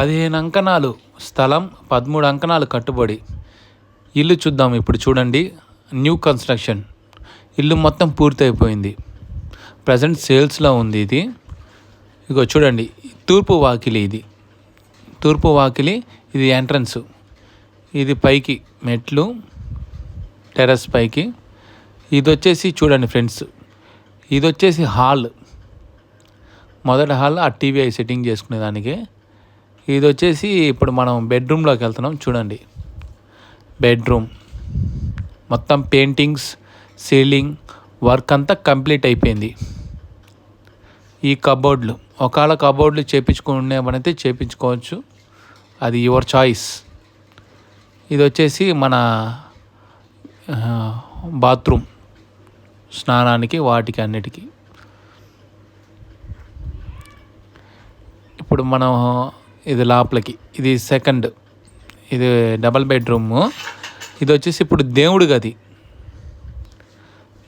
పదిహేను అంకణాలు స్థలం పదమూడు అంకణాలు కట్టుబడి. ఇల్లు చూద్దాం ఇప్పుడు చూడండి. New construction. ఇల్లు మొత్తం పూర్తయిపోయింది. ప్రజెంట్ సేల్స్లో ఉంది ఇది. ఇగో చూడండి. తూర్పు వాకిలి ఇది. తూర్పు వాకిలి ఇది ఎంట్రన్స్. ఇది పైకి మెట్లు టెర్రస్ పైకి. ఇది వచ్చేసి చూడండి ఫ్రెండ్స్. ఇది వచ్చేసి హాల్. మొదటి హాల్ ఆ టీవీ సెట్టింగ్ చేసుకునేదానికి. ఇది వచ్చేసి ఇప్పుడు మనం బెడ్రూమ్లోకి వెళ్తున్నాం. చూడండి. బెడ్రూమ్. మొత్తం పెయింటింగ్స్ సీలింగ్ వర్క్ అంతా కంప్లీట్ అయిపోయింది. ఈ కబోర్డ్లు. ఒకవేళ కబోర్డ్లు చేపించుకునేమనైతే చేపించుకోవచ్చు. అది యువర్ చాయిస్. ఇది వచ్చేసి మన బాత్రూమ్. స్నానానికి వాటికి అన్నిటికీ. ఇప్పుడు మనం ఇది లోపలికి. ఇది సెకండ్ ఇది డబల్ బెడ్రూము ఇది వచ్చేసి ఇప్పుడు దేవుడి గది.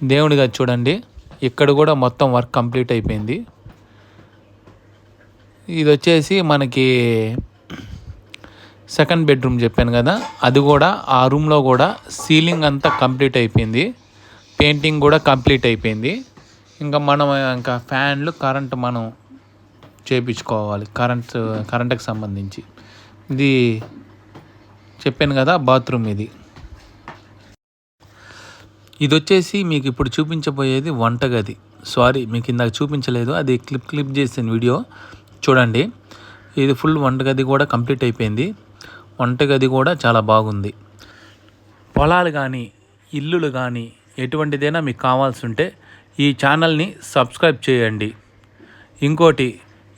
దేవుడి గది చూడండి. ఇక్కడ కూడా మొత్తం వర్క్ కంప్లీట్ అయిపోయింది. ఇది వచ్చేసి మనకి సెకండ్ బెడ్రూమ్ చెప్పాను కదా. అది కూడా ఆ రూమ్లో కూడా సీలింగ్ అంతా కంప్లీట్ అయిపోయింది. పెయింటింగ్ కూడా కంప్లీట్ అయిపోయింది. ఇంకా మనం ఇంకా ఫ్యాన్లు కరెంట్ మనం చేపించుకోవాలి కరెంట్ కరెంట్కి సంబంధించి. ఇది చెప్పాను కదా బాత్రూమ్ ఇది. ఇది వచ్చేసి మీకు ఇప్పుడు చూపించబోయేది వంటగది సారీ మీకు ఇందాక చూపించలేదు అది క్లిప్ క్లిప్ చేసిన వీడియో చూడండి ఇది ఫుల్ వంటగది కూడా కంప్లీట్ అయిపోయింది. వంటగది కూడా చాలా బాగుంది. పొలాలు కానీ ఇల్లులు కానీ ఎటువంటిదైనా మీకు కావాల్సి ఉంటే ఈ ఛానల్ని సబ్స్క్రైబ్ చేయండి. ఇంకోటి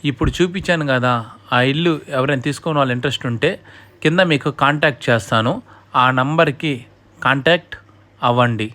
ఇప్పుడు చూపించాను కదా ఆ ఇల్లు ఎవరైనా తీసుకుని వాళ్ళు ఇంట్రెస్ట్ ఉంటే కింద మీకు కాంటాక్ట్ చేస్తాను. ఆ నంబర్కి కాంటాక్ట్ అవ్వండి.